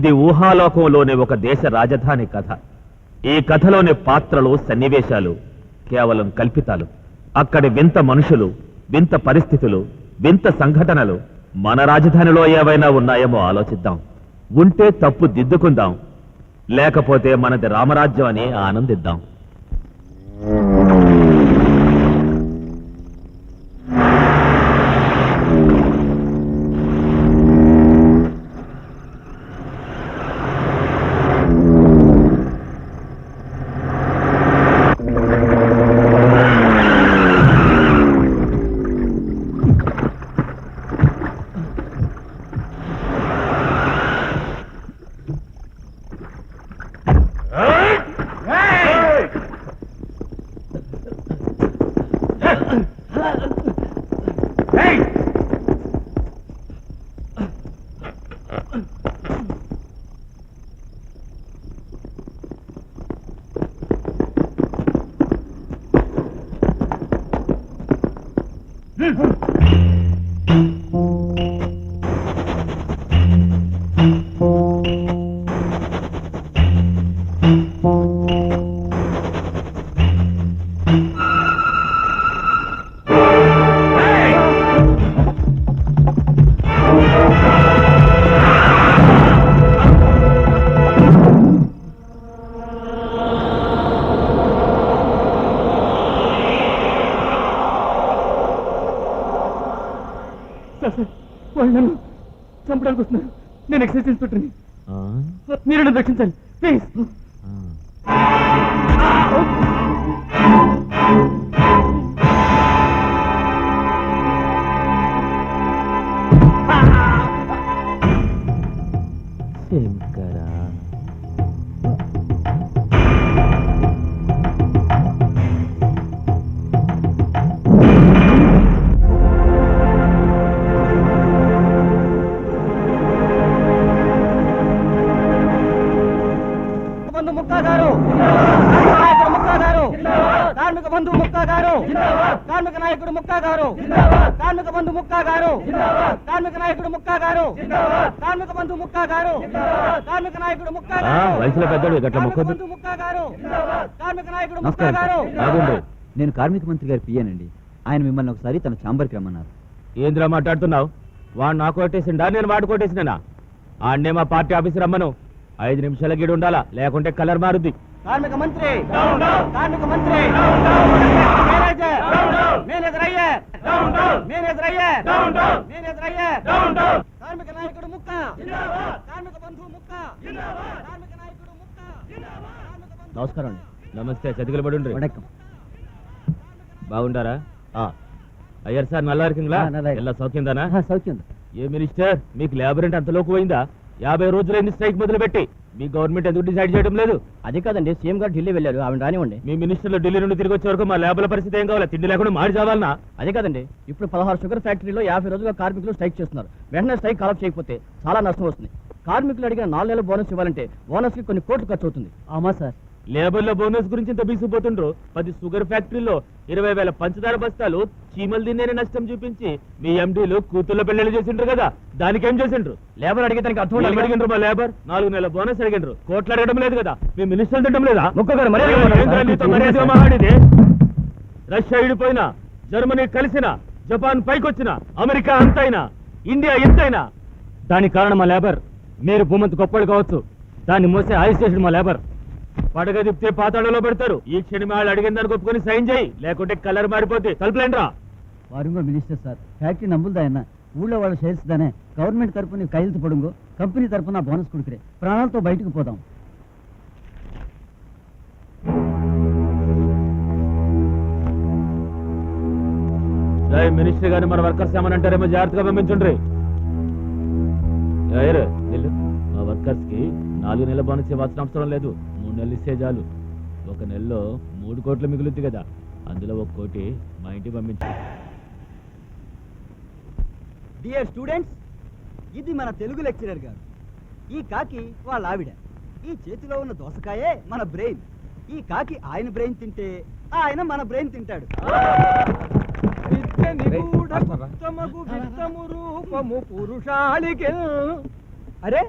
ఇది ఊహాలోకంలోని ఒక దేశ రాజధాని కథ. ఈ కథలోని పాత్రలు సన్నివేశాలు కేవలం కల్పితాలు. అక్కడి వింత మనుషులు వింత పరిస్థితులు వింత సంఘటనలు మన రాజధానిలో ఏవైనా ఉన్నాయేమో ఆలోచిద్దాం. ఉంటే తప్పు దిద్దుకుందాం. లేకపోతే మనది రామరాజ్యం అని ఆనందిద్దాం. ప్లీజ్ కార్మిక నాయకుడు ముక్కా గారు! కార్మిక బంధు ముక్కా గారు! కార్మిక నాయకుడు ముక్కా గారు! కార్మిక బంధు ముక్కా గారు! కార్మిక నాయకుడు ముక్కా ఆ, గారు! వయసులో పెద్దోడు, గట్ల కార్మిక మొక్కొద్దు. బంధు ముక్కా గారు! కార్మిక నాయకుడు ముక్కా గారు. ఆగుండు నేను కార్మిక మంత్రి గారి పియ్యానండి ఆయన మిమ్మల్ని ఒకసారి తన ఛాంబర్కి రమ్మన్నారు. ఏంద్రా మాట్లాడుతున్నావు? వాడు నాకు కొట్టేసిండా? నేను వాడు కొట్టేసినా ఆడనే మా పార్టీ ఆఫీస్ రమ్మను. ఐదు నిమిషాల గీడు ఉండాలా? లేకుంటే కలర్ మారుద్ది. కార్మిక మంత్రి కార్మిక మంత్రి manager manager Iyer manager Iyer manager Iyer కార్మిక నాయకుడు ముక్క కార్మిక బంధువు ముక్క కార్మిక నాయకుడు ముక్క కార్మిక బంధువు నమస్కారం అండి నమస్తే చతికిల పడి ఉండ్రి. వణకం బాగుండారా ఆ. అయ్యారు సార్ నల్లా இருக்குங்களா ఆ, நல்லா இருக்கு. ఎలా సౌఖ్యందానా ఆహా, సౌఖ్యం ఏ మినిస్టర్ మీకు లేబర్ అంటే అంతలోకి పోయిందా యాభై రోజులైంది స్ట్రైక్ మొదలు పెట్టి మీ గవర్నమెంట్ ఎందుకు డిసైడ్ చేయడం లేదు? అదే కాదండి సీఎం గారు ఢిల్లీ వెళ్ళారు ఆవిడ రానివ్వండి. మీ మినిస్టర్లు ఢిల్లీ నుండి తిరిగి వచ్చే వరకు మా లేబర్ల పరిస్థితి ఏం కావాలి? తిండి లేకుండా మాడి చావాలనా? అదే కాదండి ఇప్పుడు పదహారు షుగర్ ఫ్యాక్టరీలో యాభై రోజులుగా కార్మికులు స్ట్రైక్ చేస్తున్నారు. వెంటనే స్ట్రైక్ కాలప్ చేయకపోతే చాలా నష్టం వస్తుంది. కార్మికులు అడిగిన నాలుగు నెలల బోనస్ ఇవ్వాలంటే బోనస్కి కొన్ని కోట్లు ఖర్చు అవుతుంది. ఆమా సార్. లేబర్ల బోనస్ గురించి ఇంత బీసిపోతుండ్రు పది షుగర్ ఫ్యాక్టరీలో ఇరవై వేల పంచదార బస్తాలు చీమలు తినేని నష్టం చూపించి మీ ఎండీలు కూతుళ్ళ పెళ్ళి చేసిండ్రు కదా. దానికేం చేసిండ్రు? లేబర్ అడిగే దానికి అర్థం ఏం? అడిగిండ్రు మా లేబర్? నాలుగు నెలల బోనస్ అడిగిండ్రు. కోట్లు అడగడం లేదు కదా. మీ మినిస్టర్ తిట్టడం లేదా? ఏం రష్యా ఇడిపోయినా జర్మనీ కలిసినా జపాన్ పైకొచ్చినా అమెరికా అంతైనా ఇండియా ఎంతైనా. దానికి కారణం మా లేబర్. మీరు భూమంతు గొప్పలు కావచ్చు. దాన్ని మోసే ఆయుష్ చేసిన మా లేబర్. పడగ తిప్పితే పాతాళంలో పెడతారు. ఈ క్షణి వాళ్ళు అడిగిన దానికి ఒప్పుకొని సైన్ చేయి. లేకుంటే కలర్ మారిపోతే తలుపులేండ్రా వారుంగో మినిస్టర్ సార్ ఫ్యాక్టరీ నమ్ములదాయన్న ఊళ్ళో వాళ్ళ షేర్స్ దానే. గవర్నమెంట్ తరపున కైలుతు పడుంగో. కంపెనీ తరపున బోనస్ కొడుకురే. ప్రాణాలతో బయటకు పోదాం. మినిస్టర్ గారిని మన వర్కర్స్ ఏమని అంటారేమో జాగ్రత్తగా పంపించండి. మా వర్కర్స్కి నాలుగు నెలల బోనస్ ఇవ్వాల్సిన అవసరం లేదు. మూడు నెలలు ఇస్తే చాలు. ఒక నెలలో మూడు కోట్లు మిగులుద్ది కదా. అందులో ఒక కోటి మా ఇంటికి పంపించు. డియర్ స్టూడెంట్స్ ఇది మన తెలుగు లెక్చరర్ గారు. ఈ కాకి వాళ్ళ ఆవిడ. ఈ చేతిలో ఉన్న దోసకాయే మన బ్రెయిన్. ఈ కాకి ఆయన బ్రెయిన్ తింటే ఆయన మన బ్రెయిన్ తింటాడు. పురుషాళికి అరే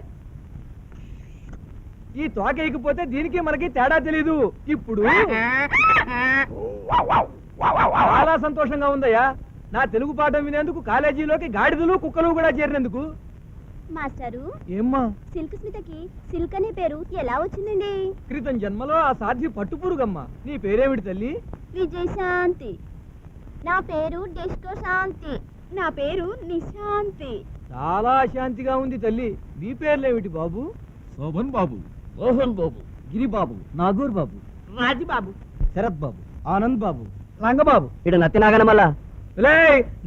ఈ తోక ఎగిపోతే దీనికి మనకి తేడా తెలీదు. ఇప్పుడు చాలా సంతోషంగా ఉందయ్యా. నా తెలుగు పాఠం వినేందుకు కాలేజీలోకి గాడిదలు కుక్కలు కూడా చేరినందుకు. మాస్టారు ఏమ్మా? సిల్క్ స్మితకి సిల్క్ అనే పేరు ఎలా వచ్చిందండి? క్రితం జన్మలో ఆ సాధ్వి పట్టుపురుగమ్మా. నీ పేరేమిటి తల్లి? విజయశాంతి. నా పేరు డిస్కో శాంతి. నా పేరు నిశాంతి. చాలా శాంతిగా ఉంది తల్లి. మీ పేర్లేమిటి బాబు? శోభన్ బాబు. మోహన్ బాబు గిరిబాబు నాగూర్ బాబు రాజీబాబు శరత్ బాబు ఆనంద్ బాబు రంగబాబు. ఇడు నత్తి నాగన మళ్ళా? లే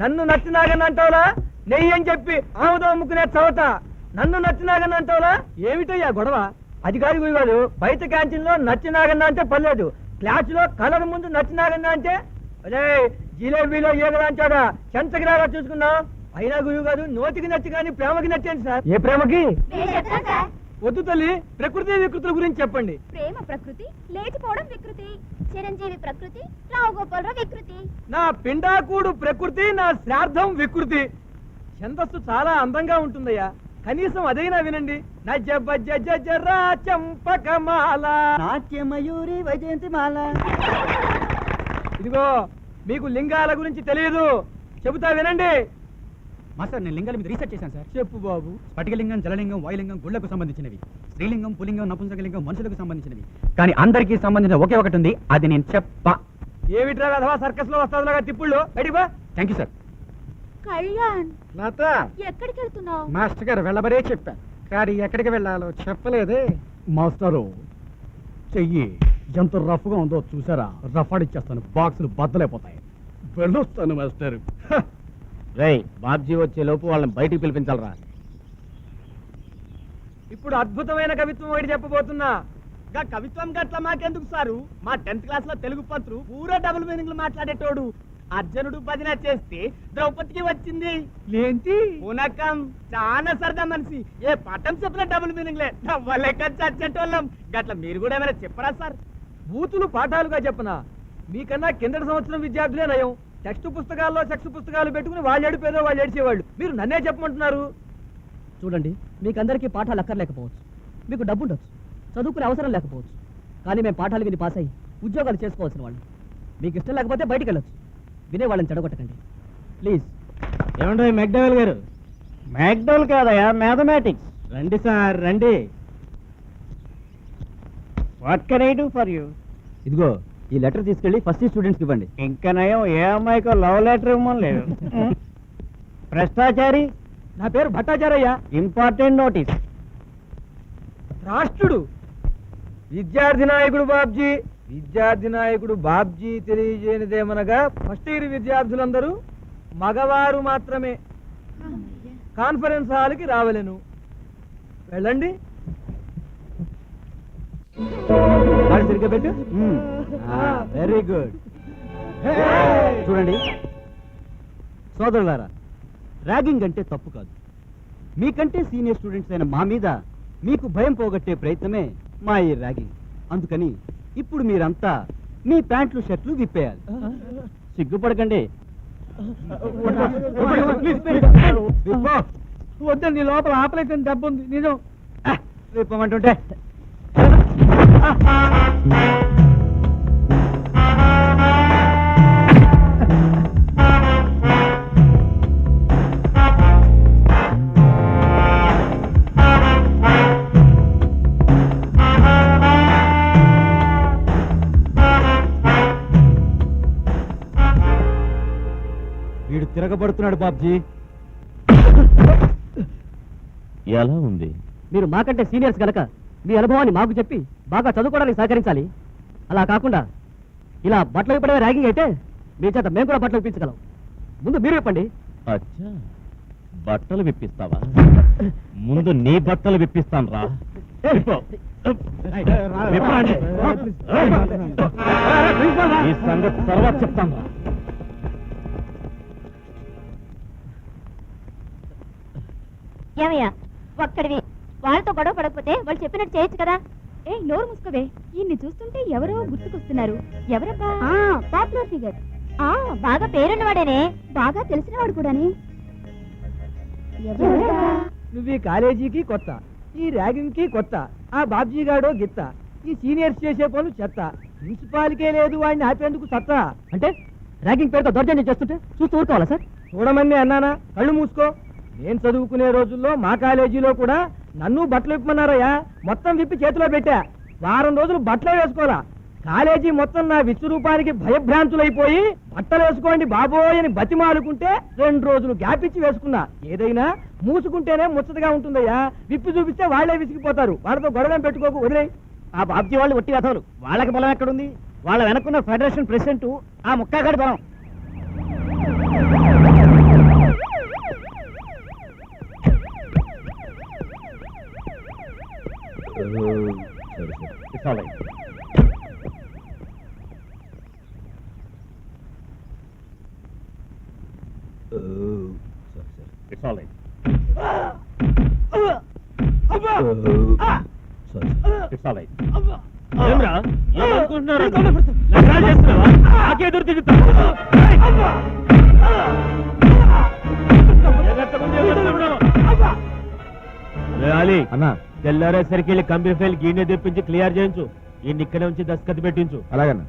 నన్ను నచ్చినాగని అంటావులా? నెయ్యి అని చెప్పి ఆముదం అమ్ముకునే చవట. నన్ను నచ్చినాగని అంటావులా? ఏమిటయ్యా గొడవ? అధికారి గురిగాడు బయట క్యాంటీన్లో నచ్చినాగన్న అంటే పర్లేదు. క్లాస్లో కలర్ ముందు నచ్చినాగన్న అంటే? అదే జిలేబీలో ఏగలాంచాడా చెంతగిరాగా చూసుకున్నాం అయినా గురువు గారు నోటికి నచ్చి కానీ ప్రేమకి నచ్చాను సార్? ఏ ప్రేమకి? వద్దు తల్లి ప్రకృతి వికృతుల గురించి చెప్పండి. ప్రేమ ప్రకృతి లేచిపోవడం వికృతి చిరంజీవి ప్రకృతి రావు గోపాలరావు వికృతి. నా పిండాకుడు ప్రకృతి నా శ్రాద్ధం వికృతి. ఛందస్సు చాలా అందంగా ఉంటుందయ్యా. కనీసం అదైనా వినండి. నజ బజ జరా చంపకమాల. నాట్యమయూరి వైజయంతి మాల ఇదిగో మీకు లింగాల గురించి తెలియదు. చెబుతా వినండి. మాస్టర్ నేను లింగాల మీద రీసెర్చ్ చేశాను సార్. చెప్పు బాబు. స్ఫటికలింగం జలలింగం వాయులింగం గుళ్ళకు సంబంధించినవి. స్త్రీలింగం పులింగం నపుంసకలింగం మనుషులకు సంబంధించినవి. కానీ అందరికీ సంబంధించిన ఒకే ఒకటి ఉంది అది నేను చెప్ప ఏమిట్రా అథవా సర్కస్లో వస్తాదులాగా తిప్పుళ్ళు? బయటికి బా థ్యాంక్ యూ సార్ కళ్యాణ్ నాత ఎక్కడికి వెళ్తున్నావు? మాస్టర్ గారు వెళ్ళబరే చెప్పాను కానీ ఎక్కడికి వెళ్ళాలో చెప్పలేదే. మాస్టరు చెయ్యి ఎంత రఫ్గా ఉందో చూసారా? రఫ్ ఆడిచ్చేస్తాను బాక్సులు బద్దలైపోతాయి. వెళ్ళొస్తాను మాస్టర్. రేయ్ బాబ్జీ వచ్చే లోపు వాళ్ళని బయటికి పిలిపించాలరా. ఇప్పుడు అద్భుతమైన కవిత్వం ఒకటి చెప్పబోతున్నా. గా కవిత్వం గట్ల మాకెందుకు సారు? మా టెన్త్ క్లాస్లో తెలుగు పంతులు పూరా డబుల్ మీనింగ్లు మాట్లాడేటోడు. అర్జునుడు భజన చేస్తే ద్రౌపదికి వచ్చింది. ఏంటి? పూనకం. చాలా సరదా మనిషి. ఏ పట్టం చెప్పిన డబుల్ మీనింగ్లే. నవ్వలేక చచ్చేటోళ్ళం. గట్ల మీరు కూడా ఏమైనా చెప్పరా సార్? బూతులు పాఠాలుగా చెప్పనా? మీకన్నా కిందటి సంవత్సరం విద్యార్థులే నయం. టెక్స్ట్ పుస్తకాల్లో సెక్స్ పుస్తకాలు పెట్టుకుని వాళ్ళు ఏడిపోయేదో వాళ్ళు ఏడిచేవాళ్ళు. మీరు నన్నే చెప్పమంటున్నారు. చూడండి మీకందరికీ పాఠాలు అక్కర్లేకపోవచ్చు. మీకు డబ్బు ఉండొచ్చు చదువుకునే అవసరం లేకపోవచ్చు. కానీ మేము పాఠాలు విని పాస్ అయ్యి ఉద్యోగాలు చేసుకోవాల్సిన వాళ్ళు. మీకు ఇష్టం లేకపోతే బయటికి వెళ్ళొచ్చు వినే వాళ్ళని చెడగొట్టకండి. ప్లీజ్. ఏమంటారు మెక్డవల్ గారు? మెక్డవల్ కాదయా మ్యాథమెటిక్స్. రండి సార్ రండి. What can I do for you ఇదిగో ఈ లెటర్ తీసుకెళ్ళి ఫస్ట్ స్టూడెంట్స్కి ఇవ్వండి. ఇంకా నయం ఏ అమ్మాయికో లవ్ లెటర్ ఇవ్వమని లేదు. భ్రష్టాచారి? నా పేరు భట్టాచారయ్య. Important notice. రాష్ట్రుడు. విద్యార్థి నాయకుడు బాబ్జీ. విద్యార్థి నాయకుడు బాబ్జీ తెలియజేయనిదేమనగా ఫస్ట్ ఇయర్ విద్యార్థులందరూ మగవారు మాత్రమే. కాన్ఫరెన్స్ హాల్కి రావలేను. వెళ్ళండి. సరిగ్గా పెట్టు. వెరీ గుడ్ చూడండి. సోదరులారా ర్యాగింగ్ అంటే తప్పు కాదు. మీకంటే సీనియర్ స్టూడెంట్స్ అయిన మా మీద మీకు భయం పోగొట్టే ప్రయత్నమే మా ఈ ర్యాగింగ్ అందుకని ఇప్పుడు మీరంతా మీ ప్యాంట్లు షర్ట్లు విప్పేయాలి. సిగ్గుపడకండి. వద్దండి లోపల ఆపలేసిన దెబ్బ ఉంది నిజం. విప్పమంటుంటే. వీడు తిరగబడుతున్నాడు బాబ్జీ. ఎలా ఉంది? మీరు మాకంటే సీనియర్స్ గనక మీ అనుభవాన్ని మాకు చెప్పి బాగా చదువుకోవడానికి సహకరించాలి. అలా కాకుండా ఇలా బట్టలు ఇప్పడమే ర్యాగింగ్ అయితే మీ చేత మేము కూడా బట్టలు ఇప్పించగలం. ముందు మీరు చెప్పండి. అచ్చా. బట్టలు విప్పిస్తావా? ముందు నీ బట్టలు విప్పిస్తాను రా. ఈ సంగతి తర్వాత చెప్తాను రా. ఏమయ్యా? ఒక్కడివి. వాళ్ళతో గొడవ పడకపోతే వాళ్ళు చెప్పినట్టు చేయొచ్చు కదా. ఏ నోరు మూసుకోవే. ఈయన్ని చూస్తుంటే ఎవరో గుర్తుకొస్తున్నారు. ఎవరబ్బా? పాపులర్ ఫిగర్ ఆ బాగా పేరున్నవాడేనే. బాగా తెలిసినవాడు కూడాని? నువ్వు ఈ కాలేజీకి కొత్త ఈ ర్యాగింగ్కి కొత్త ఆ బాబ్జీ గాడో గిత్త ఈ సీనియర్స్ చేసే పనులు చెత్త. ప్రిన్సిపాల్కే లేదు వాడిని ఆపేందుకు సత్త. అంటే ర్యాగింగ్ పేరుతో దౌర్జన్యం చేస్తుంటే చూస్తూ ఊరుకోవాలా సార్? చూడమని అన్నానా? కళ్ళు మూసుకో. నేను చదువుకునే రోజుల్లో మా కాలేజీలో కూడా నన్ను బట్టలు విప్పమన్నారయ్యా? మొత్తం విప్పి చేతిలో పెట్టా. వారం రోజులు బట్టలే వేసుకోవాలా కాలేజీ మొత్తం నా విశ్వరూపానికి భయభ్రాంతులైపోయి బట్టలు వేసుకోండి బాబోయ్ అని బతిమాలుకుంటే రెండు రోజులు గ్యాప్ ఇచ్చి వేసుకున్నా. ఏదైనా మూసుకుంటేనే ముచ్చటగా ఉంటుందయ్యా. విప్పి చూపిస్తే వాళ్ళే విసిగిపోతారు. వాళ్ళతో గొడవ పెట్టుకోకు వదిలే ఆ బాబ్జీ వాళ్ళు ఒట్టి కథలు వాళ్ళకి బలం ఎక్కడుంది? వాళ్ళ వెనక్కున్న ఫెడరేషన్ ప్రెసిడెంట్ ఆ ముక్కాగడి బలం. ఇట్స్ తెల్లారేసరికి వెళ్ళి కంపెనీ ఫైల్ గీనే తెప్పించి క్లియర్ చేయించు. ఈ ఇక్కడే ఉంచి దస్కత్ పెట్టించు. అలాగన్నా.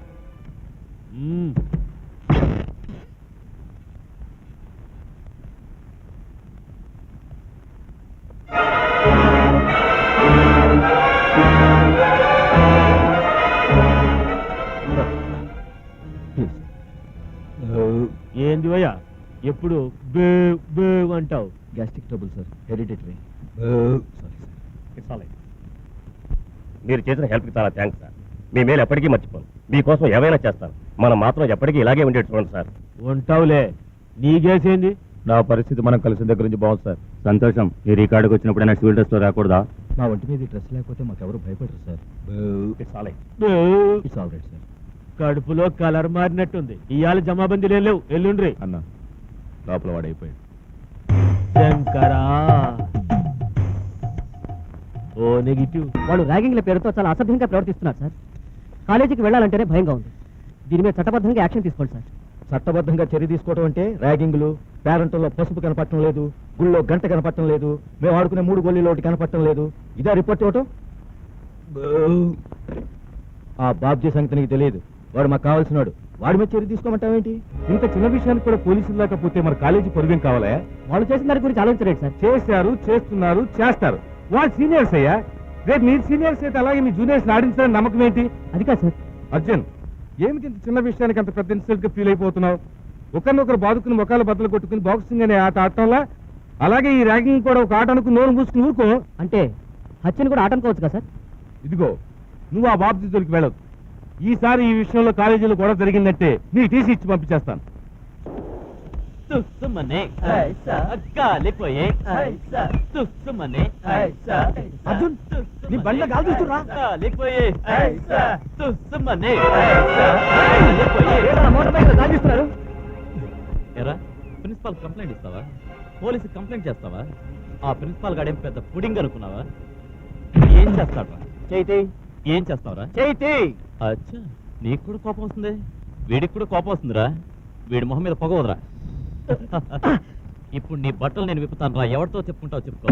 ఏంది భయ్యా? ఎప్పుడు బే బే అంటావు? Gastric trouble sir. Hereditary it's all మీరు చేసిన హెల్ప్కి చాలా థ్యాంక్స్ సార్. మీ మేలు ఎప్పటికీ మర్చిపోను. మీకోసం ఏమైనా చేస్తాను. మనం మాత్రం ఎప్పటికీ ఇలాగే ఉండేది చూడండి సార్. ఉంటావులే. నీకేసేంది నా పరిస్థితి మనం కలిసిన దగ్గర నుంచి బాగుంది సార్. సంతోషం. మీరు ఈ కాడికి వచ్చినప్పుడు సివిల్ డ్రెస్లో రాకూడదా? మా ఒంటి మీద డ్రెస్ లేకపోతే మాకెవరు భయపడరు సార్. ఇట్స్ ఆల్ బే. ఇట్స్ ఆల్ రైట్ సార్ కడుపులో కలర్ మారినట్టుంది. ఇవాళ జమాబందీలు లేవు. ఎల్లుండ్రి. అన్న లోపల వాడైపోయాడు. శంకరా. O negative. వాళ్ళు ర్యాగింగ్ల పేరుతో చాలా అసభ్యంగా ప్రవర్తిస్తున్నారు సార్. కాలేజీకి వెళ్ళాలంటేనే భయంగా ఉంది. దీని మీద చట్టబద్ధంగా యాక్షన్ తీసుకోండి సార్. చట్టబద్ధంగా చర్య తీసుకోవడం అంటే ర్యాగింగ్లు పేరంటంలో పసుపు కనపడటం లేదు గుళ్ళో గంట కనపడటం లేదు మేము ఆడుకునే మూడు గొల్లీలో ఒకటి కనపడటం లేదు. ఇదా రిపోర్ట్ ఇవ్వటం? ఆ బాబ్జీ సంగతి నీకు తెలియదు. వాడు మాకు కావాల్సినాడు. వాడి మీద చర్య తీసుకోమంటావేంటి? ఇంత చిన్న విషయానికి కూడా పోలీసులు లేకపోతే మన కాలేజీ పొరుగేం కావాలా? వాళ్ళు చేసిన దాని గురించి ఆలోచించలేదు సార్. చేశారు చేస్తున్నారు చేస్తారు. వాళ్ళు సీనియర్స్ అయ్యా. రేపు మీరు సీనియర్స్ అయితే అలాగే మీ జూనియర్స్ ఆడించాలని నమ్మకం ఏంటి? అది కాదు సార్. అర్జున్ ఏమిటి ఇంత చిన్న విషయానికి అంత పెద్ద ఇన్సల్ట్గా ఫీల్ అయిపోతున్నావు? ఒకరినొకరు బాదుకుని ముఖాలు బద్దలు కొట్టుకుని బాక్సింగ్ అనే ఆట ఆడటంలా? అలాగే ఈ ర్యాగింగ్ కూడా ఒక ఆట అనుకుని నోరు మూసుకుని ఊరుకో. అంటే హత్యను కూడా ఆటనుకోవచ్చు కదా సార్? ఇదిగో నువ్వు ఆ బాబు జోలికి వెళ్ళదు ఈసారి ఈ విషయంలో కాలేజీలో కూడా జరిగిందంటే నీ టీసీ ఇచ్చి పంపించేస్తాను. తుస్సుమనే కాలిపోయే తుస్సుమనే అర్జున్ నీ బండ్ల గాలి తీస్తుర్రా? కాలిపోయే తుస్సుమనే మోటార్ బైక్ గాలి తీస్తున్నారు? ఎరా ప్రిన్సిపాల్ కంప్లైంట్ ఇస్తావా? పోలీసు కంప్లైంట్ చేస్తావా? ఆ ప్రిన్సిపాల్ గాడేం పెద్ద పుడింగ్ అనుకున్నావా? ఏం చేస్తాడ్రా? చైతి ఏం చేస్తావురా? చైతి అచ్చా నీకు కూడా కోపం వస్తుంది? వీడికి కూడా కోపం వస్తుందిరా? వీడి మొహం మీద పొగ వదరా? ఇప్పుడు నీ బట్టలు నేను విప్పుతాను రా ఎవరితో చెప్పుకుంటావు చెప్పుకో.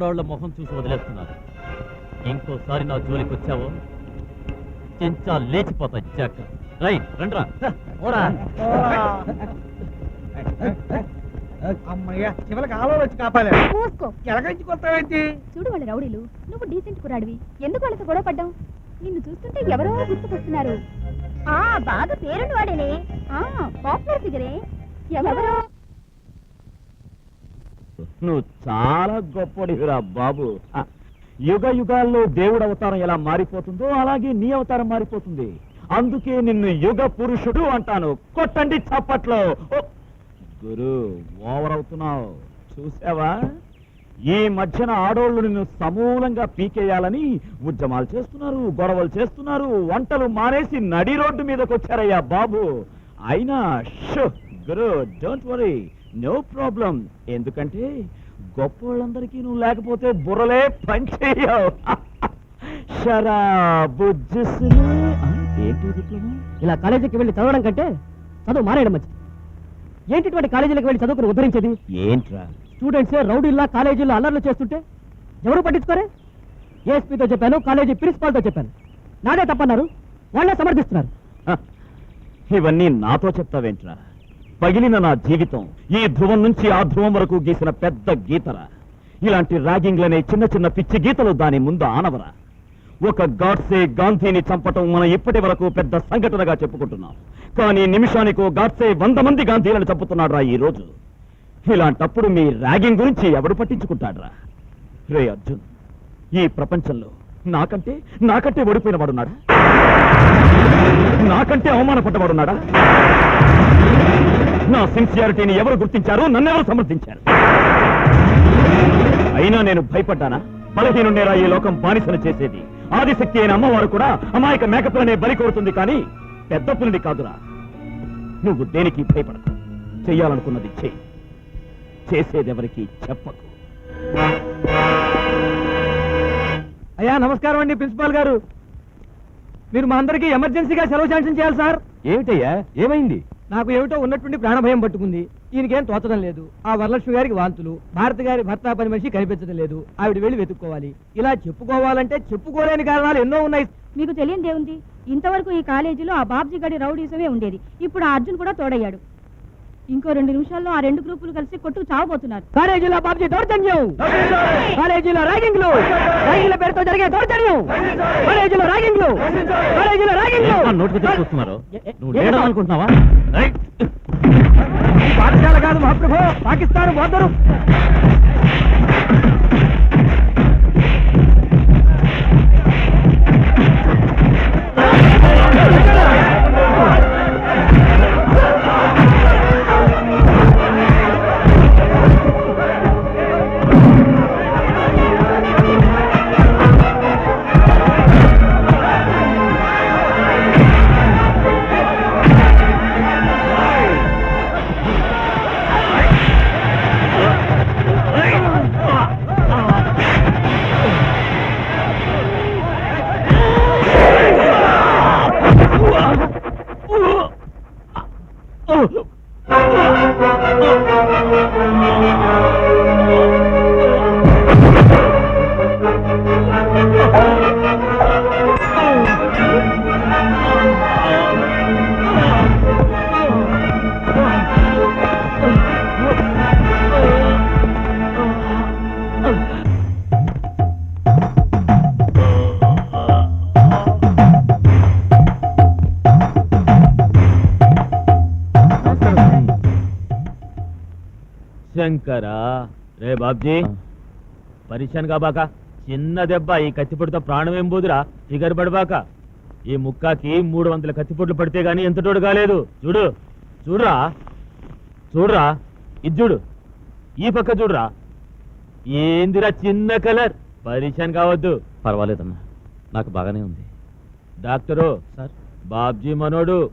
ఆడవాళ్ళ మొహం చూసి వదిలేస్తున్నారు. ఇంకోసారి నా జోలికి వచ్చావో? చెంచా లేచిపోతా జాక్ రైట్ రండ్రా. అమ్మయ్య చివరికి ఆలో వచ్చి కాపాలే చూడు వాళ్ళ రౌడీలు నువ్వు డీసెంట్ కురాడివి ఎందుకు వాళ్ళతో గొడవ పడ్డావు? నిన్ను చూస్తుంటే ఎవరో గుర్తుకొస్తున్నారు. ఆ బాగా పేరుండి వాడేనే ఆ పాపులర్ ఫిగరే ఎవరో నువ్వు చాలా గొప్పడివిరా బాబు. యుగ యుగాల్లో దేవుడు అవతారం ఎలా మారిపోతుందో అలాగే నీ అవతారం మారిపోతుంది. అందుకే నిన్ను యుగ పురుషుడు అంటాను. కొట్టండి చప్పట్లో. గురు ఓవర్ అవుతున్నావు. చూసావా? ఈ మధ్యన ఆడోళ్ళు నిన్ను సమూలంగా పీకేయాలని ఉద్యమాలు చేస్తున్నారు గొడవలు చేస్తున్నారు వంటలు మానేసి నడి రోడ్డు మీదకి వచ్చారయ్యా బాబు. అయినా షో గురు డోంట్ వరీ నో ప్రాబ్లం. ఎందుకంటే గొప్పోళ్ళందరికీ నువ్వు లేకపోతే బుర్రలే పనిచేయవు. షరాబు ఏంటి ఇలా కాలేజీకి వెళ్ళి చదవడం కంటే చదువు మానేయడం మంచిది. ఏంటిటువంటి కాలేజీలకు వెళ్ళి చదువుకుని ఉద్ధరించేది? ఏంట్రా? స్టూడెంట్సే రౌడీల్లా కాలేజీల్లో అల్లర్లు చేస్తుంటే ఎవరు పట్టించుకోరే? ఏఎస్పీతో చెప్పాను కాలేజీ ప్రిన్సిపాల్తో చెప్పాను. నాదే తప్పన్నారు వాళ్ళే సమర్థిస్తున్నారు. ఇవన్నీ నాతో చెప్తావేంట్రా? పగిలిన నా జీవితం ఈ ధ్రువం నుంచి ఆ ధ్రువం వరకు గీసిన పెద్ద గీతరా. ఇలాంటి ర్యాగింగ్లనే చిన్న చిన్న పిచ్చి గీతలు దాని ముందు ఆనవరా. ఒక గాడ్సే గాంధీని చంపటం మనం ఇప్పటి వరకు పెద్ద సంఘటనగా చెప్పుకుంటున్నాం. కానీ నిమిషానికో గాడ్సే వంద మంది గాంధీలను చంపుతున్నాడు రా ఈ రోజు. ఇలాంటప్పుడు మీ ర్యాగింగ్ గురించి ఎవడు పట్టించుకుంటాడ్రా? రే అర్జున్ ఈ ప్రపంచంలో నాకంటే నాకంటే ఓడిపోయిన వాడున్నాడా నాకంటే అవమానపడ్డవాడున్నాడా? నా సిన్సియారిటీని ఎవరు గుర్తించారు నన్నెవరు సమర్థించారు? అయినా నేను భయపడ్డానా? బలహీనుండేరా ఈ లోకం బానిసలు చేసేది. ఆదిశక్తి అయిన అమ్మవారు కూడా అమాయక మేకపులనే బలి కోరుతుంది కానీ పెద్ద పులిని కాదురా. నువ్వు దేనికి భయపడకు? చెయ్యాలనుకున్నది చెయ్యి. చేసేదెవరికి చెప్పకు. అయ్యా నమస్కారం అండి ప్రిన్సిపాల్ గారు. మీరు మా అందరికీ ఎమర్జెన్సీగా సెలవు శాంక్షన్ చేయాలి సార్. ఏమిటయ్యా? ఏమైంది? నాకు ఏమిటో ఉన్నటువంటి ప్రాణభయం పట్టుకుంది. ఈయనకేం తోచడం లేదు. ఆ వరలక్ష్మి గారికి వాంతులు. భారత గారి భర్త పని మనిషి కనిపించడం లేదు. ఆవిడ వెళ్ళి వెతుక్కోవాలి. ఇలా చెప్పుకోవాలంటే చెప్పుకోలేని కారణాలు ఎన్నో ఉన్నాయి. మీకు తెలియనిదే ఉంది ఇంతవరకు ఈ కాలేజీలో ఆ బాబ్జీ గడి రౌడీసమే ఉండేది. ఇప్పుడు ఆ అర్జున్ కూడా తోడయ్యాడు. ఇంకో రెండు నిమిషాల్లో ఆ రెండు గ్రూపులు కలిసి కొట్టుకు చావబోతున్నారు. కాలేజీలో బాబుజీ దౌర్జన్యం. కాలేజీలో ర్యాగింగ్లు. ర్యాగింగ్ల పేరుతో జరిగే దౌర్జన్యం. కాలేజీలో ర్యాగింగ్లు. కాలేజీలో ర్యాగింగ్లు. నోటికి ఏ- నువ్వు లేడం అనుకుంటున్నావా పాఠశాల కాదు మహాప్రభు పాకిస్తాన్ బోధరు శంకరా. రే బాబ్జీ పరిశాన్ కాబాక చిన్న దెబ్బ ఈ కత్తిపొడితో ప్రాణం ఏం పోదురా? ఫిగర్ పడబాక? ఈ ముక్కాకి మూడు వందల కత్తిపొట్లు పడితే గానీ ఎంత తోడు కాలేదు. చూడు చూడురా. చూడురా. ఇది చూడు. ఈ పక్క చూడురా. ఏందిరా చిన్న కలర్? పరిశాన్ కావద్దు. పర్వాలేదమ్మా. నాకు బాగానే ఉంది. Doctor sir. బాబ్జీ మనోడు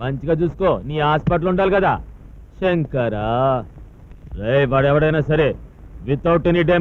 మంచిగా చూసుకో. నీ హాస్పిటల్ ఉండాలి కదా. శంకరా. రే వాడెవడైనా సరే వితౌట్ ఎనీ డ్యామేజ్